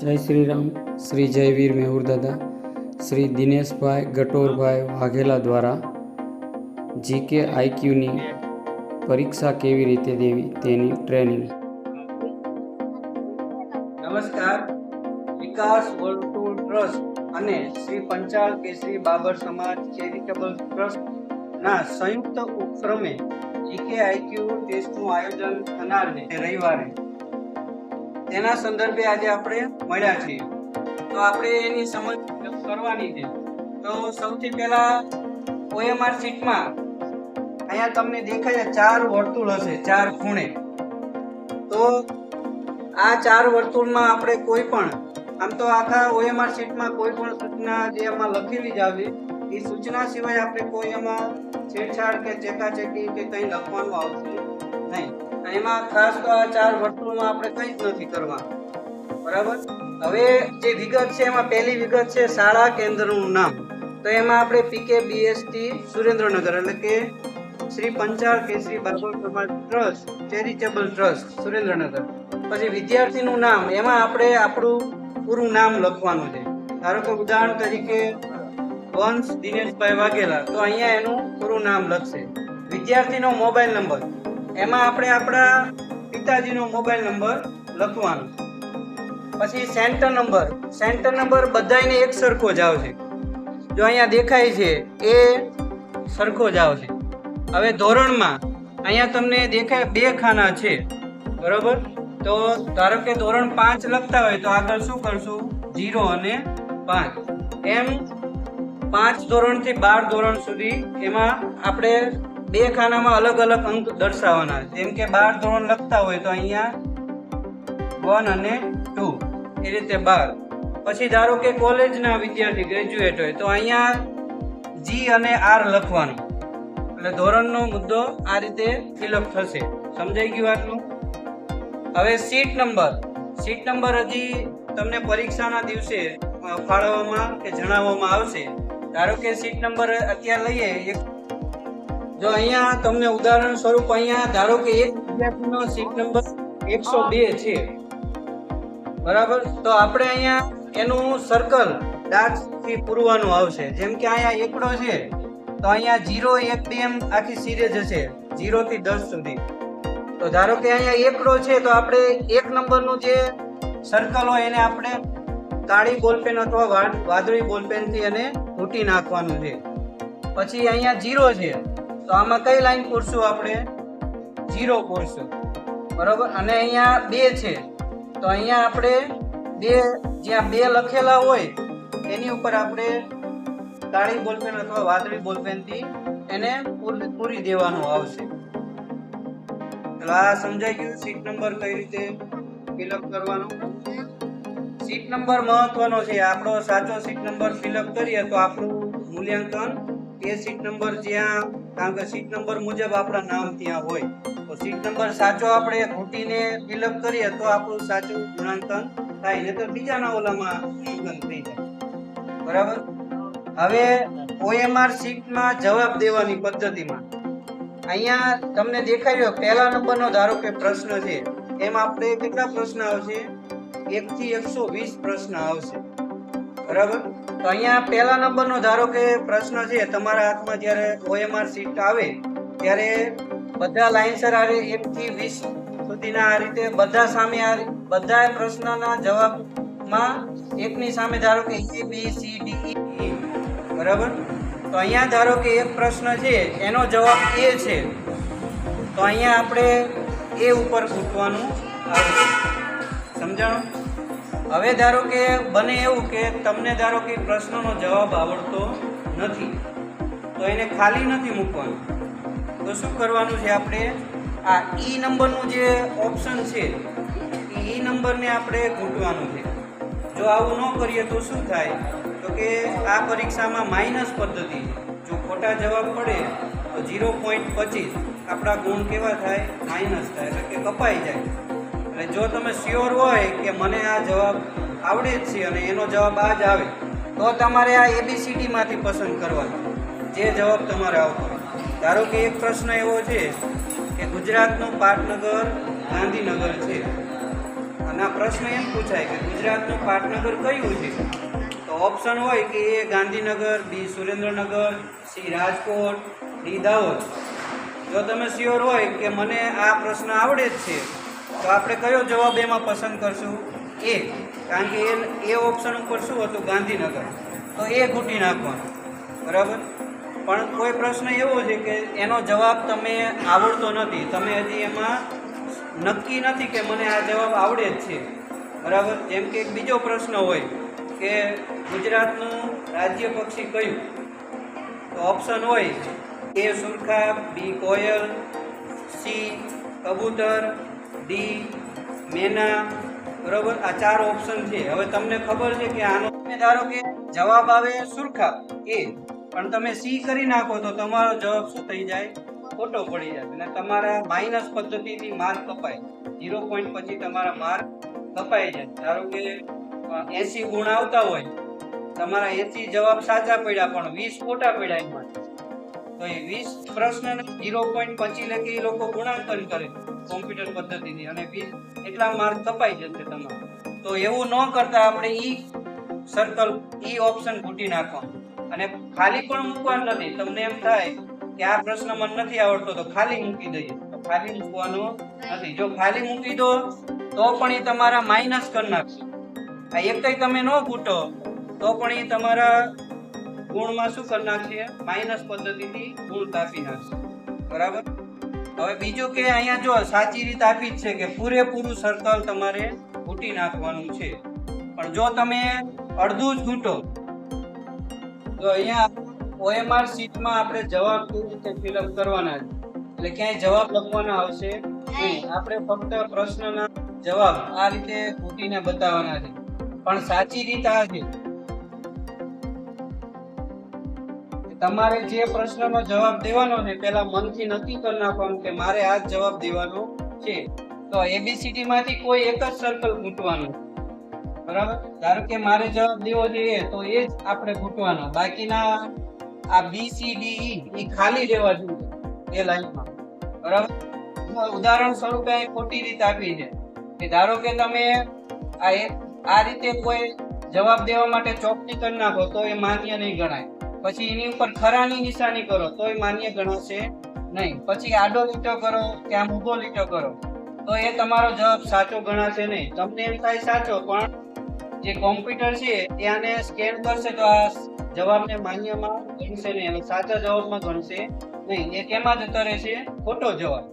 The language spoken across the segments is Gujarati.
જય શ્રી રામ શ્રી જયવીર મેહુર દાદા. શ્રી દિનેશભાઈ ગટોરભાઈ વાઘેલા દ્વારા જીકે આઈક્યુની પરીક્ષા કેવી રીતે દેવી તેની ટ્રેનિંગ. નમસ્કાર. વિકાસ વર્તુળ ટ્રસ્ટ અને શ્રી પંચાલ કેસરી બાબર સમાજ ચેરિટેબલ ટ્રસ્ટના સંયુક્ત ઉપક્રમે જીકે આઈક્યુ ટેસ્ટનું આયોજન થનાર રવિવારે તેના સંદર્ભે આજે આપણે મળ્યા છીએ. તો આપણે એની સમજ કરવાની છે. તો સૌથી પહેલા ઓએમઆર શીટમાં અહીંયા તમને દેખાય ચાર વર્તુળ હશે, ચાર ખૂણે. તો આ ચાર વર્તુળમાં આપણે કોઈ પણ, આમ તો આખા ઓએમઆર શીટમાં કોઈ પણ સૂચના જે એમાં લખેલી જ આવે, એ સૂચના સિવાય આપણે કોઈ એમાં છેડછાડ કે ચેકાચેકી કે કંઈ લખવાનું આવશે નહીં. એમાં ખાસ તો આ ચાર વર્તુળમાં આપણે કંઈ જ નથી કરવાનું. બરાબર? હવે જે વિગત છે, એમાં પહેલી વિગત છે શાળા કેન્દ્રનું નામ. તો એમાં આપણે પીકે બીએસટી સુરેન્દ્રનગર એટલે કે શ્રી પંચાળ કેસરી બાબુ સમાજ ટ્રસ્ટ, ચેરિટેબલ ટ્રસ્ટ, સુરેન્દ્રનગર. પછી વિદ્યાર્થીનું નામ, એમાં આપણે આપણું પૂરું નામ લખવાનું છે. ધારો કે ઉદાહરણ તરીકે વંશ દિનેશભાઈ વાઘેલા, તો અહીંયા એનું પૂરું નામ લખશે. વિદ્યાર્થીનો મોબાઈલ નંબર. એમાં આપણે આપણા પિતાજીનો મોબાઈલ નંબર લખવાનો. પછી સેન્ટર નંબર સેન્ટર નંબર બધાયને એક સરખો જ આવશે. જો અહીંયા દેખાય છે, એ સરખો જ આવશે. હવે ધોરણમાં અહીંયા તમને દેખાય બે ખાના છે. બરોબર? તો ધારો કે ધોરણ પાંચ લખતા હોય, તો આગળ શું કરશું? જીરો અને પાંચ. એમ પાંચ ધોરણથી બાર ધોરણ સુધી એમાં આપણે બે ખાનામાં અલગ અલગ અંક દર્શાવવાના. જેમ કે બાર ધોરણ લખતા હોય તો અહીંયા વન અને ટુ એ રીતે બાર. પછી ધારો કે કોલેજના વિદ્યાર્થી ગ્રેજ્યુએટ હોય તો અહીંયા જી અને આર લખવાનું. એટલે ધોરણનો મુદ્દો આ રીતે ફિલઅપ થશે. સમજાઈ ગયું આટલું? હવે સીટ નંબર સીટ નંબર હજી તમને પરીક્ષાના દિવસે ફાળવવામાં કે જણાવવામાં આવશે. ધારો કે સીટ નંબર અત્યારે લઈએ, એક જો અહીંયા તમને ઉદાહરણ સ્વરૂપ અહીંયા ધારો કે એક વિદ્યાર્થીનો સીટ નંબર એકસો બે છે. બરાબર? તો આપણે અહીંયા એનું સર્કલ ડાર્કથી પૂરવાનું આવશે. જેમ કે અહીંયા એકડો છે, તો અહીંયા જીરો એક, બે એમ આખી સિરીઝ હશે. જીરોથી દસ સુધી. તો ધારો કે અહીંયા એકડો છે, તો આપણે એક નંબરનું જે સર્કલ હોય એને આપણે કાળી બોલપેન અથવા વાદળી બોલપેનથી એને ઘૂંટી નાખવાનું છે. પછી અહીંયા જીરો છે. તો આમાં કઈ લાઈન પૂરશું આપણે? જીરો પૂરશું. બરોબર? અને અહીંયા બે છે. તો અહીંયા આપણે બે, જ્યાં બે લખેલા હોય, એની ઉપર આપણે કાળી બોલપેન અથવા વાદળી બોલપેનથી એને પૂર- દેવાનું આવશે. ચલો આ સમજાઈ ગયું? સીટ નંબર કઈ રીતે ફિલઅપ કરવાનો? સીટ નંબર મહત્વનો છે. આપણો સાચો સીટ નંબર ફિલઅપ કરીએ તો આપણું મૂલ્યાંકન એ સીટ નંબર જ્યાં, કારણ કે સીટ નંબર મુજબ આપણા નામ ત્યાં હોય. તો સીટ નંબર સાચો આપણે ઘૂંટીને ફિલઅપ કરીએ તો આપણું સાચું ગુણાંકન થાય ને તો બીજાના ઓલામાં ગુણાંકન થઈ જાય. બરાબર? હવે ઓએમઆર સીટમાં જવાબ દેવાની પદ્ધતિમાં. અહીંયા તમને દેખાઈ રહ્યો, પહેલા નંબરનો ધારો કે પ્રશ્ન છે. એમ આપણે કેટલા પ્રશ્ન આવશે? એકથી એકસો વીસ પ્રશ્ન આવશે. બરાબર? તો અહીંયા પહેલા નંબરનો ધારો કે પ્રશ્ન છે, તમારા હાથમાં જ્યારે ઓએમઆર સીટ આવે, ત્યારે બધા લાઇન્સર આરે એક થી વીસ સુધીના આ રીતે બધા સામે આ બધા પ્રશ્નના જવાબમાં એકની સામે ધારો કે એ બી સી ડી ઈ બરાબર? તો અહીંયા ધારો કે એક પ્રશ્ન છે, એનો જવાબ એ છે. તો અહીંયા આપણે એ ઉપર ગૂંટવાનું આવે સમજાણું? હવે ધારો કે બને એવું કે તમને ધારો કે પ્રશ્નનો જવાબ આવડતો નથી, તો એને ખાલી નથી મૂકવાનું. તો શું કરવાનું છે આપણે? આ ઈ નંબરનું જે ઓપ્શન છે ઈ નંબરને આપણે ઘૂંટવાનું છે. જો આવું ન કરીએ તો શું થાય? તો કે આ પરીક્ષામાં માઇનસ પદ્ધતિ જો ખોટા જવાબ પડે, તો ઝીરો પોઈન્ટ પચીસ. આપણા ગુણ કેવા થાય? માઇનસ થાય. એટલે કે કપાઈ જાય. એટલે જો તમે શ્યોર હોય કે મને આ જવાબ આવડે જ છે અને એનો જવાબ આ જ આવે, તો તમારે આ એબીસીડીમાંથી પસંદ કરવાનો, જે જવાબ તમારે આવતો ધારો કે એક પ્રશ્ન એવો છે કે ગુજરાતનું પાટનગર ગાંધીનગર છે. અને આ પ્રશ્ન એમ પૂછાય કે ગુજરાતનું પાટનગર કયું છે? તો ઓપ્શન હોય કે A Gandhinagar, B Surendranagar, C Rajkot, D Dahod. જો તમે શ્યોર હોય કે મને આ પ્રશ્ન આવડે જ છે તો આપણે કયો જવાબ એમાં પસંદ કરશું? એ. કારણ કે એ એ ઓપ્શન ઉપર શું હતું? ગાંધીનગર. તો એ ઘૂંટી નાખવાનું. બરાબર? પણ કોઈ પ્રશ્ન એવો છે કે એનો જવાબ તમે આવડતો નથી. તમે હજી એમાં નક્કી નથી કે મને આ જવાબ આવડે જ છે. બરાબર? જેમ કે બીજો પ્રશ્ન હોય કે ગુજરાતનું રાજ્ય પક્ષી કયું? તો ઓપ્શન હોય એ સુરખા, બી કોયલ, સી કબૂતર ડી, મેના, બરોબર? આ ચાર ઓપ્શન છે. હવે તમને ખબર છે કે આનો ધારો કે જવાબ આવે સુરખા, એ. પણ તમે સી કરી નાખો તો તમારો જવાબ શું થઈ જાય? ખોટો પડી જાય. અને તમારા માઇનસ પદ્ધતિથી માર્ક કપાય. ઝીરો પોઈન્ટ પછી તમારા માર્ક કપાઈ જાય ધારો કે એસી ગુણ આવતા હોય. તમારા એસી જવાબ સાચા પડ્યા પણ વીસ ખોટા પડ્યા એમાં તો એ વીસ પ્રશ્ન ઝીરો પોઈન્ટ પછી લખી લોકો ગુણાંકન કરે કોમ્પ્યુટર પદ્ધતિથી અને વીસ એટલા માર્ક કપાઈ જશે તમારો. તો એવું ન કરતા આપણે ઈ સર્કલ ઈ ઓપ્શન ભૂટી નાખવાનું. અને ખાલી પણ મૂકવાનું નથી. તમને એમ થાય કે આ પ્રશ્ન મને નથી આવડતો, તો ખાલી મૂકી દઈએ. તો ખાલી મૂકવાનો નથી. જો ખાલી મૂકી દો, તો પણ એ તમારા માઇનસ કરી નાખશે. આ એકય તમે ન ઘૂંટો તો પણ એ તમારા ગુણમાં શું કરી નાખીએ? માઇનસ પદ્ધતિથી ગુણ તાપી નાખીએ. બરાબર? હવે બીજું કે અહીંયા જો સાચી રીત આપી જ છે કે પૂરેપૂરું સર્કલ તમારે ઘૂંટી નાખવાનું છે. પણ જો તમે અડધું જ ઘૂંટો તો અહીંયા ઓએમઆર શીટમાં આપણે જવાબ કેવી રીતે ફિલઅપ કરવાના છે? એટલે ક્યાંય જવાબ લખવાના આવશે નહીં. આપણે ફક્ત પ્રશ્નના જવાબ આ રીતે ઘૂંટીને બતાવવાના છે. પણ સાચી રીત આ છે. તમારે જે પ્રશ્નનો જવાબ દેવાનો છે પેલા મનથી નક્કી કરી નાખવાનું કે મારે આ જ જવાબ દેવાનો છે. તો એબીસીડી માંથી કોઈ એક જ સર્કલ ઘૂંટવાનું. બરાબર? ધારો કે મારે જવાબ દેવો જોઈએ, તો એ જ આપણે ગૂંટવાનો બાકીના આ બી સી ડી એ ખાલી રહેવા જોઈએ, એ લાઈનમાં. બરાબર? ઉદાહરણ સ્વરૂપે ખોટી રીત આપી છે. કે ધારો કે તમે આ આ રીતે કોઈ જવાબ દેવા માટે ચોકડી કરી નાખો, તો એ માન્ય નહીં ગણાય. પછી એની ઉપર ખરાની નિશાની કરો તો એ માન્ય ગણાશે નહીં. પછી આડો લીટો કરો કે આમ ઊભો લીટો કરો, તો એ તમારો જવાબ સાચો ગણાશે નહીં. તમને એમ થાય સાચો, પણ જે કોમ્પ્યુટર છે એ આને સ્કેન કરશે તો આ જવાબને માન્યમાં ગણશે નહીં અને સાચા જવાબમાં ગણશે નહીં. એ કેમાં જતો રહેશે ખોટો જવાબ.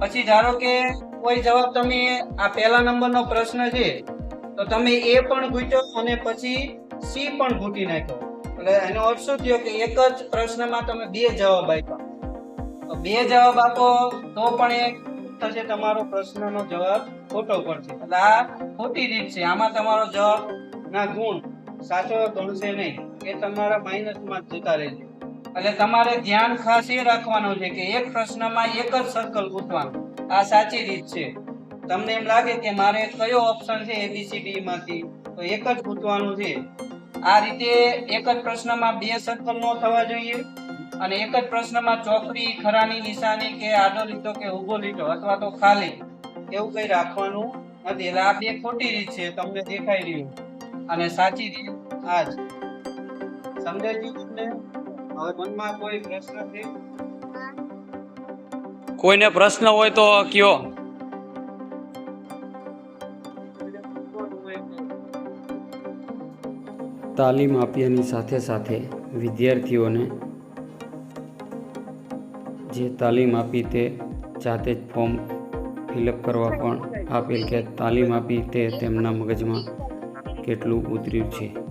પછી ધારો કે કોઈ જવાબ તમે આ પહેલા નંબરનો પ્રશ્ન છે, તો તમે એ પણ ગૂંચો અને પછી સી પણ ઘૂંટી નાખ્યો. એટલે એનો અર્થ શું થયો કે એક જ પ્રશ્નમાં તમે બે જવાબ આપ્યા. બે જવાબ આપો તો પણ એ થશે તમારો પ્રશ્નનો જવાબ ખોટો પડશે. એટલે આ ખોટી રીત છે. આમાં તમારો જવાબ ના ગુણ સાચો ગણશે નહીં. એ તમારા માઇનસમાં જતા રહેશે એટલે તમારે ધ્યાન ખાસ એ રાખવાનું છે કે એક પ્રશ્નમાં એક જ સર્કલ ગૂંથવાનું આ સાચી રીત છે. તમને એમ લાગે કે મારે કયો ઓપ્શન છે એબીસીડી માંથી? તો એક જ ગૂંથવાનું છે. આ રીતે એક જ પ્રશ્નમાં બે સર્કલ નો થવા જોઈએ અને એક જ પ્રશ્નમાં ચોકડી ખરાની નિશાની કે આડો લીટો કે ઊભો લીટો અથવા તો ખાલી એવું કઈ રાખવાનું નથી. એટલે આ બે ખોટી રીત છે, તમને દેખાઈ રહ્યું. અને સાચી રીત આ જ. સમજાઈ તમને? હવે મનમાં કોઈ પ્રશ્ન છે? કોઈને પ્રશ્ન હોય તો કયો. તાલીમ આપ્યાની સાથે સાથે વિદ્યાર્થીઓને જે તાલીમ આપી તે જાતે જ ફોર્મ ફિલઅપ કરવા પણ આપેલ કે તાલીમ આપી તે તેમના મગજમાં કેટલું ઉતર્યું છે.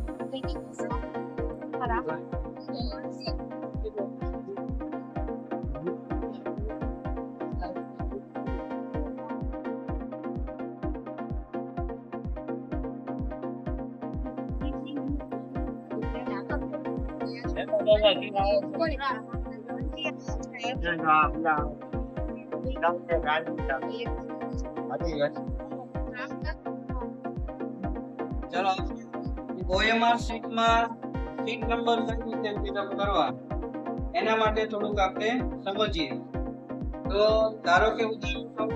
એના માટે થોડુંક આપણે સમજીએ. તો ધારો કે ઉદાહરણ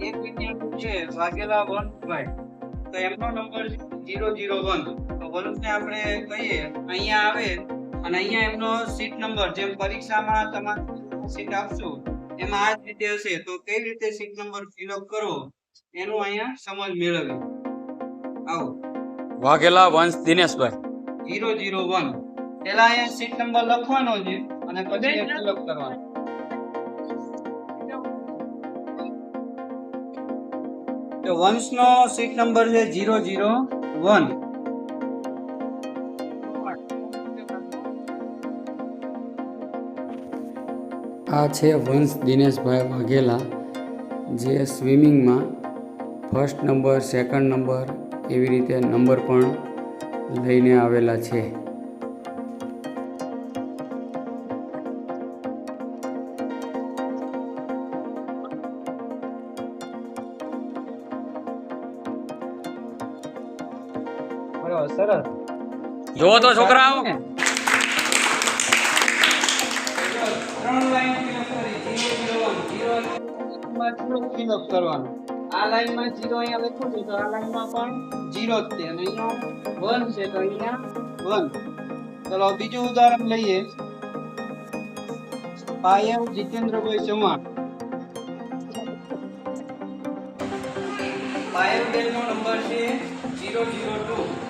એક વિદ્યાર્થી છે, વાઘેલા વંશભાઈ તો એમનો નંબર જીરો જીરો વન વંશને આપણે કહીએ અહીંયા આવે અને અહીંયા એમનો સીટ નંબર જેમ પરીક્ષામાં તમારે સીટ આપશું એમાં આ જ રીતે હશે તો કઈ રીતે સીટ નંબર ફિલઅપ કરવો એનું અહીંયા સમજ મેળવી આવો. વાઘેલા વંશ દિનેશભાઈ. Zero zero one. પેલા અહીંયા સીટ નંબર લખવાનો છે અને પછી ફિલઅપ કરવાનો. તો વંશનો સીટ નંબર છે જીરો જીરો વન. આ છે વંશ દિનેશભાઈ વાઘેલા જે સ્વિમિંગમાં ફર્સ્ટ નંબર સેકન્ડ નંબર એવી રીતે નંબર પણ લઈને આવેલા છે. સરસ. જોવો તો છોકરાઓ. લાઈન ફિલઅપ કરવાનું આ લાઈનમાં 0 અહીંયા લખું છે આ લાઈનમાં પણ 0 જ છે અને છે તો અહીંયા 1 બીજું ઉદાહરણ લઈએ પાયલ જીતેન્દ્રભાઈ ચૌહાણ પાયલ બેલનો નંબર છે 002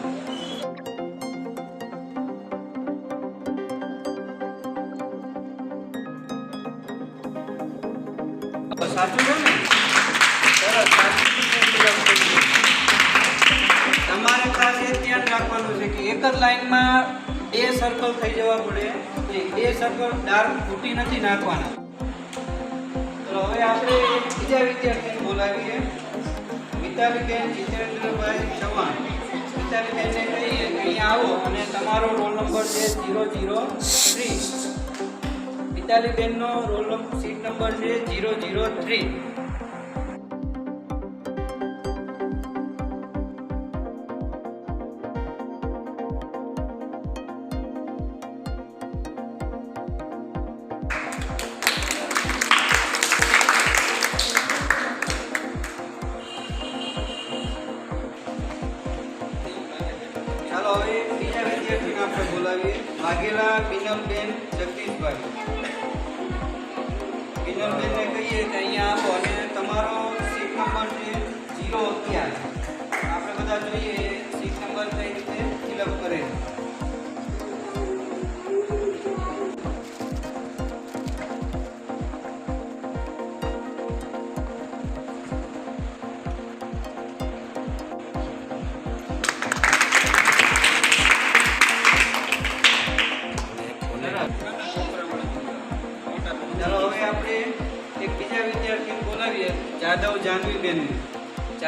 સાચું છે ને સરસ તમારે ખાસ એ ધ્યાન રાખવાનું છે કે એક જ લાઈનમાં બે સર્કલ થઈ જવા પડે. બે સર્કલ ડાર્ક ફૂટી નથી નાખવાના. તો હવે આપણે બીજા વિદ્યાર્થીને બોલાવીએ. મિતાલીબેન જીતેન્દ્રભાઈ ચૌહાણ. મિતાલીબેનને કહીએ કે અહીંયા આવો અને તમારો રોલ નંબર છે જીરો થ્રી મિતાલીબેનનો રોલ નંબર સીટ નંબર છે જીરો જીરો થ્રી ચાલો હવે બીજા વિદ્યાર્થીને આપણે બોલાવીએ વાઘેલા બિનલબેન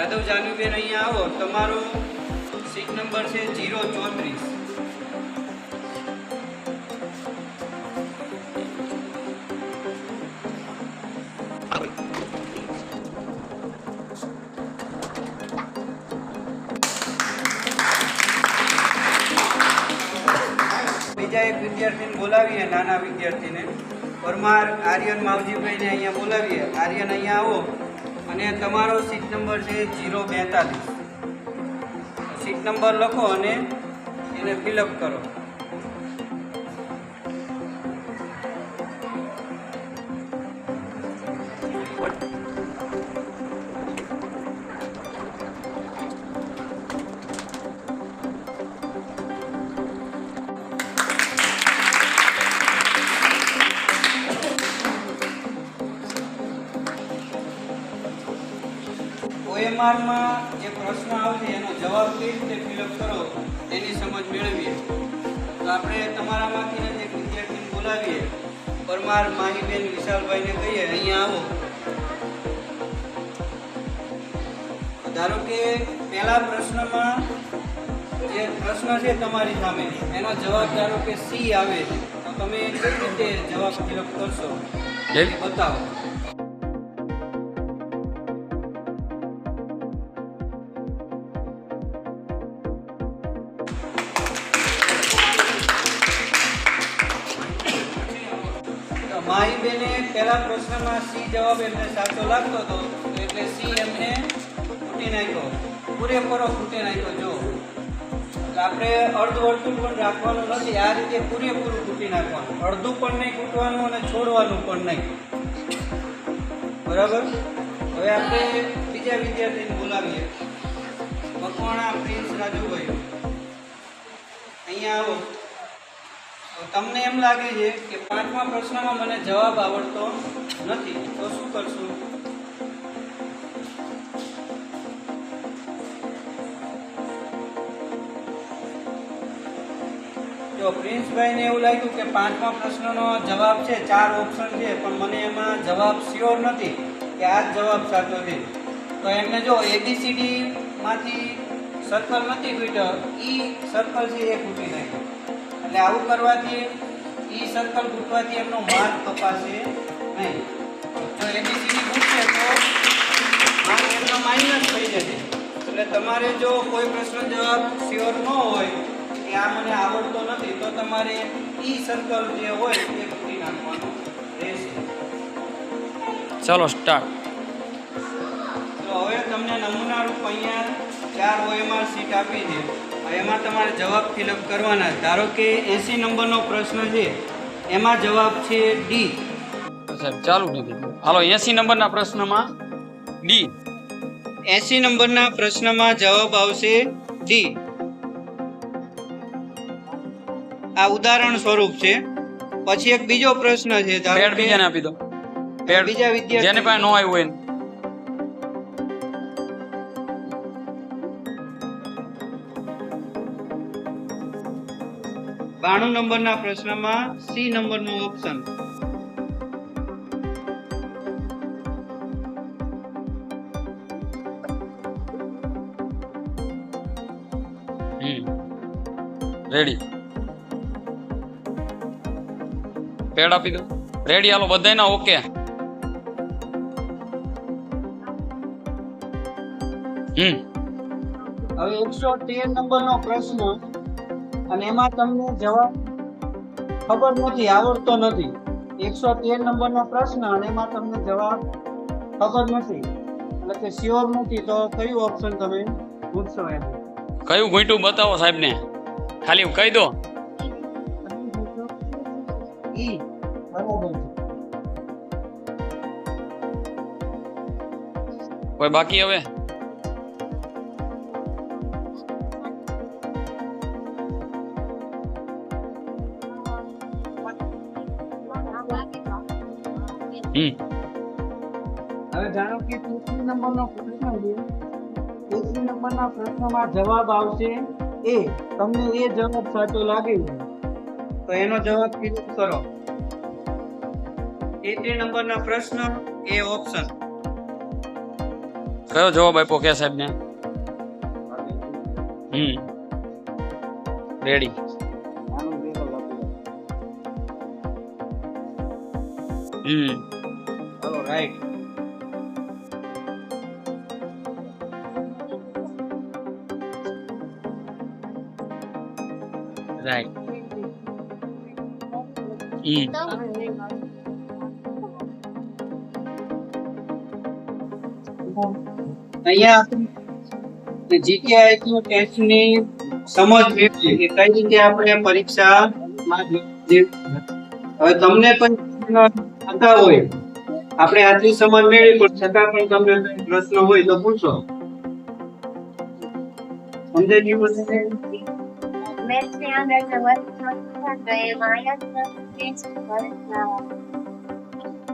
જાદવ જાનવીબેન અહીંયા આવો. તમારો સીટ નંબર છે જીરો ચોત્રીસ. બીજા એક વિદ્યાર્થીને બોલાવીએ, નાના વિદ્યાર્થીને. પરમાર, આર્યન માવજીભાઈને અહીંયા બોલાવીએ. આર્યન અહીંયા આવો. અને તમારો સીટ નંબર છે જીરો બેતાલીસ. સીટ નંબર લખો અને એને ફિલઅપ કરો. ઓએમઆરમાં જે પ્રશ્ન આવશે એનો જવાબ કઈ રીતે ફિલઅપ કરો તેની સમજ મેળવીએ. તો આપણે તમારામાંથી એક વિદ્યાર્થીને બોલાવીએ. પરમાર માહીબેન વિશાલભાઈને કહીએ અહીંયા આવો. ધારો કે પહેલા પ્રશ્નમાં જે પ્રશ્ન છે તમારી સામે એનો જવાબ ધારો કે સી આવે છે. તો તમે કઈ રીતે જવાબ ફિલઅપ કરશો? બતાવો. પહેલા પ્રશ્નમાં સી જવાબ એમને સાચો લાગતો હતો એટલે સી એમને ફૂટી નાખ્યો. પૂરેપૂરો ફૂટી નાખ્યો, જો. આપણે અર્ધ વર્તુળ પણ રાખવાનું નથી, આ રીતે પૂરેપૂરું ફૂટી નાખવાનું. અડધું પણ નહીં ફૂટવાનું અને છોડવાનું પણ નહીં. બરાબર? હવે આપણે બીજા વિદ્યાર્થીને બોલાવીએ. મકવાણા પ્રિન્સ રાજુભાઈ. અહીંયા આવો. તમને એમ લાગે છે કે પાંચમા પ્રશ્નમાં મને જવાબ આવડતો નથી. તો શું કરશું? જો પ્રિન્સભાઈને એવું લાગ્યું કે પાંચમા પ્રશ્નનો જવાબ છે, ચાર ઓપ્શન છે, પણ મને એમાં જવાબ શ્યોર નથી કે આ જ જવાબ સાચો છે. તો એમને જો એબીસીડીમાંથી સર્કલ નથી ફીટર ઈ સર્કલ છે એ ફૂટી નાખ્યો એટલે આવું કરવાથી ઈ સર્કલ ફૂટવાથી એમનો માર્ક કપાશે નહીં. તો એબીસીડી ફૂટશે તો માર્ક એમનો માઇનસ થઈ જશે. એટલે તમારે જો કોઈ પ્રશ્ન જવાબ શ્યોર ન હોય કે આ મને આવડતો નથી તો તમારે ઈ સર્કલ જે હોય એ ફૂટી નાખવાનું રહેશે. ચાલો સ્ટાર્ટ તો હવે તમને નમૂના રૂપ અહીંયા ચાર ઓએમઆર સીટ આપી છે. એમાં તમારે જવાબ ફિલઅપ કરવાના. ધારો કે એસી નંબરનો પ્રશ્ન છે એમાં જવાબ છે ડી સાહેબ ચાલુ નથી હાલો એસી નંબરના પ્રશ્નમાં ડી એસી નંબરના પ્રશ્નમાં જવાબ આવશે ડી આ ઉદાહરણ સ્વરૂપ છે. પછી એક બીજો પ્રશ્ન છે ધારો બીજાને આપી દો. બીજા વિદ્યાર્થી- જેને પાસે ન આવ્યું હોય બાણું નંબરના પ્રશ્નમાં સી નંબરનું ઓપ્શન રેડી પેડ આપી દો. રેડી હાલો બધાયના ઓકે હમ. હવે એકસો તેર નંબરનો પ્રશ્ન અને એમાં તમને જવાબ ખબર નથી આવડતો નથી. એકસો તેર નંબરનો પ્રશ્ન અને એમાં તમને જવાબ ખબર નથી. એટલે કે શ્યોર નથી તો કયું ઓપ્શન તમે પૂછશો એમ? કયું ઘૂંટું બતાવો સાહેબ ને ખાલી કહી દો. ઈ બરાબર છે. કોઈ બાકી હવે? હમ હવે જાણો કે પૃથ્વી નંબરનો પ્રશ્ન છે. ના નંબરના પ્રશ્નમાં જવાબ આવશે એ. તમને એ જવાબ સાચો લાગે તો એનો જવાબ ક્લિક કરો તેત્રી નંબર ના પ્રશ્ન એ ઓપ્શન. કયો જવાબ આપ્યો કે સાહેબ ને હમ. રેડી. હમ. ચાલો રાઈટ રાઈટ હમ અહીંયા જીકે આઈક્યુ ટેસ્ટની સમજ મેળવી કે કઈ રીતે આપણે પરીક્ષામાં જે- હવે તમને પણ થતા હોય. આપણે આટલી સમજ મેળવી પણ છતાં પણ તમને પ્રશ્ન હોય તો પૂછો.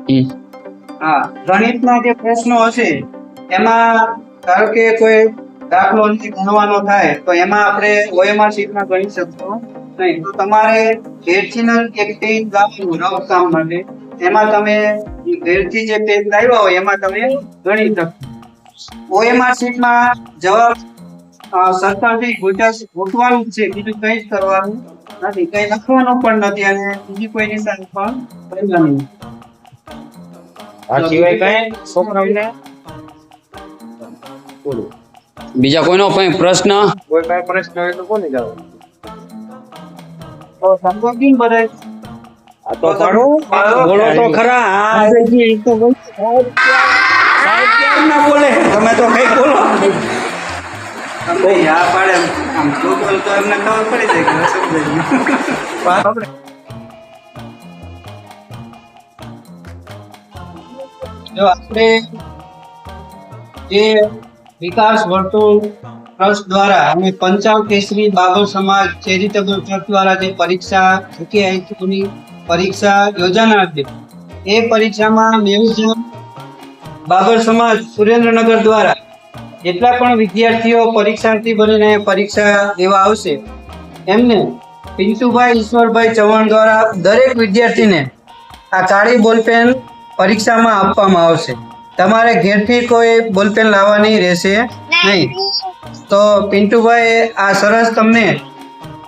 ગયું હા ગણિતના જે પ્રશ્નો હશે એમાં ધારો કે કોઈ દાખલો નથી ગણવાનો થાય તો એમાં આપણે ઓએમઆર શીટમાં ગણી શકશો. નહીં તો તમારે ઘેરથી ને એક પેજ લાવવાનું રફ કામ માટે. એમાં તમે ઘેરથી જે પેજ લાવ્યા હોય એમાં તમે ગણી શકો. ઓએમઆર શીટમાં જવાબ સરકારથી ગોઠવાનું છે બીજું કંઈ જ કરવાનું નથી. કંઈ લખવાનું પણ નથી અને બીજી કોઈ નિશાની પણ કરવાની નથી. આ સિવાય કઈ? છોકરાઓને બોલો. બીજા કોઈનો પણ પ્રશ્ન? કોઈ કઈ પ્રશ્ન હોય તો કોને જવાબ? તો કેમ બધાય? તો પાડો બોલો તો ખરા. ના બોલે? તમે તો કઈ બોલો. આપણે જે વિકાસ વર્તુળ ટ્રસ્ટ દ્વારા અમે પંચાવ કેસરી બાબર સમાજ ચેરિટેબલ ટ્રસ્ટ દ્વારા જે પરીક્ષા જીકેઆઈની પરીક્ષા યોજાનાર છે એ પરીક્ષામાં મેવું બાબર સમાજ, સુરેન્દ્રનગર દ્વારા જેટલા પણ વિદ્યાર્થીઓ પરીક્ષાર્થી બનીને પરીક્ષા દેવા આવશે, એમને પિન્ટુભાઈ ઈશ્વરભાઈ ચૌહાણ દ્વારા દરેક વિદ્યાર્થીને આ કાળી બોલપેન પરીક્ષામાં આપવામાં આવશે. તમારે ઘેરથી કોઈ બોલપેન લાવવાની રહેશે નહીં. તો પિન્ટુભાઈ, આ સરસ તમને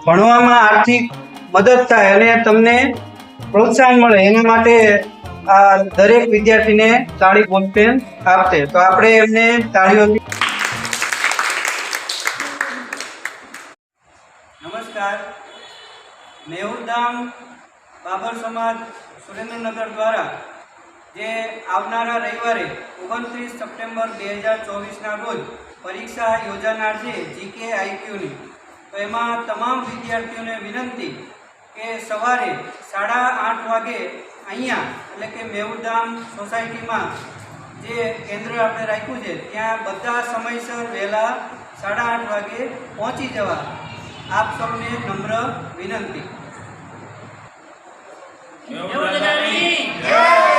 ભણવામાં આર્થિક મદદ થાય અને તમને પ્રોત્સાહન મળે, એના માટે આ દરેક વિદ્યાર્થીને તાળી બોલપેન આપશે તો આપણે એમને તાળીઓ નમસ્કાર. મેહુરધામ બાબર સમાજ સુરેન્દ્રનગર દ્વારા, જે આવનારા રવિવારે ઓગણત્રીસ સપ્ટેમ્બર બે હજાર ચોવીસના રોજ પરીક્ષા યોજાનાર છે જીકે આઈક્યુની તો એમાં તમામ વિદ્યાર્થીઓને વિનંતી કે સવારે સાડા આઠ વાગે અહીંયા એટલે કે મેહુરધામ સોસાયટીમાં જે કેન્દ્ર આપણે રાખ્યું છે ત્યાં બધા સમયસર વહેલા સાડા આઠ વાગે પહોંચી જવા આપ સૌને નમ્ર વિનંતી. જય.